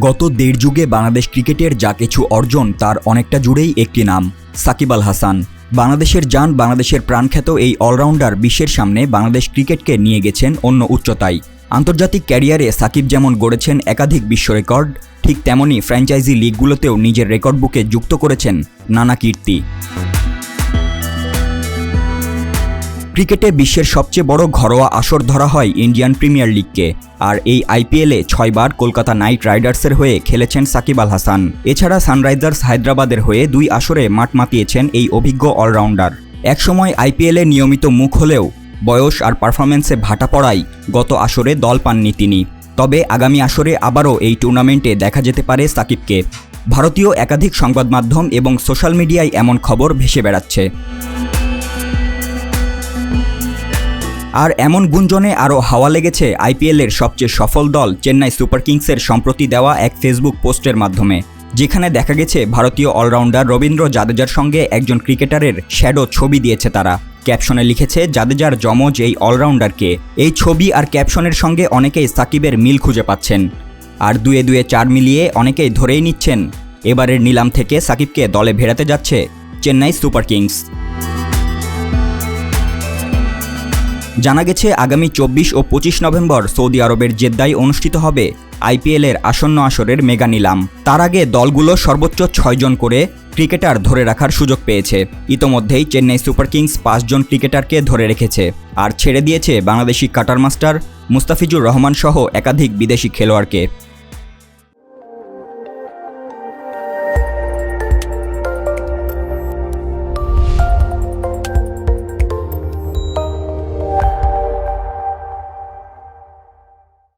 গত দেড় যুগে বাংলাদেশ ক্রিকেটের যা কিছু অর্জন তার অনেকটা জুড়েই একটি নাম, সাকিব আল হাসান। বাংলাদেশের যান বাংলাদেশের প্রাণখ্যাত এই অলরাউন্ডার বিশ্বের সামনে বাংলাদেশ ক্রিকেটকে নিয়ে গেছেন অন্য উচ্চতায়। আন্তর্জাতিক ক্যারিয়ারে সাকিব যেমন গড়েছেন একাধিক বিশ্ব রেকর্ড, ঠিক তেমনই ফ্র্যাঞ্চাইজি লিগগুলোতেও নিজের রেকর্ড বুকে যুক্ত করেছেন নানা কীর্তি। ক্রিকেটে বিশ্বের সবচেয়ে বড় ঘরোয়া আসর ধরা হয় ইন্ডিয়ান প্রিমিয়ার লিগকে, আর এই আইপিএলে ছয়বার কলকাতা নাইট রাইডার্সের হয়ে খেলেছেন সাকিব আল হাসান। এছাড়া সানরাইজার্স হায়দ্রাবাদের হয়ে দুই আসরে মাঠ মাতিয়েছেন এই অভিজ্ঞ অলরাউন্ডার। একসময় আইপিএলে নিয়মিত মুখ হলেও বয়স আর পারফরমেন্সে ভাটা পড়াই গত আসরে দল পাননি তিনি। তবে আগামী আসরে আবারও এই টুর্নামেন্টে দেখা যেতে পারে সাকিবকে। ভারতীয় একাধিক সংবাদ মাধ্যম এবং সোশ্যাল মিডিয়ায় এমন খবর ভেসে বেড়াচ্ছে। আর এমন গুঞ্জনে আরও হাওয়া লেগেছে আইপিএলের সবচেয়ে সফল দল চেন্নাই সুপার কিংসের সম্প্রতি দেওয়া এক ফেসবুক পোস্টের মাধ্যমে। যেখানে দেখা গেছে ভারতীয় অলরাউন্ডার রবীন্দ্র জাদেজার সঙ্গে একজন ক্রিকেটারের শ্যাডো ছবি দিয়েছে তারা। ক্যাপশনে লিখেছে, জাদেজার যমজ এই অলরাউন্ডারকে। এই ছবি আর ক্যাপশনের সঙ্গে অনেকেই সাকিবের মিল খুঁজে পাচ্ছেন। আর দুয়ে দুয়ে চার মিলিয়ে অনেকেই ধরেই নিচ্ছেন। এবারের নিলাম থেকে সাকিবকে দলে ভেড়াতে যাচ্ছে চেন্নাই সুপার কিংস। জানা গেছে, আগামী চব্বিশ ও পঁচিশ নভেম্বর সৌদি আরবের জেদ্দায় অনুষ্ঠিত হবে আইপিএলের আসন্ন আসরের মেগা নিলাম। তার আগে দলগুলো সর্বোচ্চ ছয়জন করে ক্রিকেটার ধরে রাখার সুযোগ পেয়েছে। ইতোমধ্যেই চেন্নাই সুপার কিংস পাঁচজন ক্রিকেটারকে ধরে রেখেছে। আর ছেড়ে দিয়েছে বাংলাদেশি কাটার মাস্টার মুস্তাফিজুর রহমান সহ একাধিক বিদেশি খেলোয়াড়কে।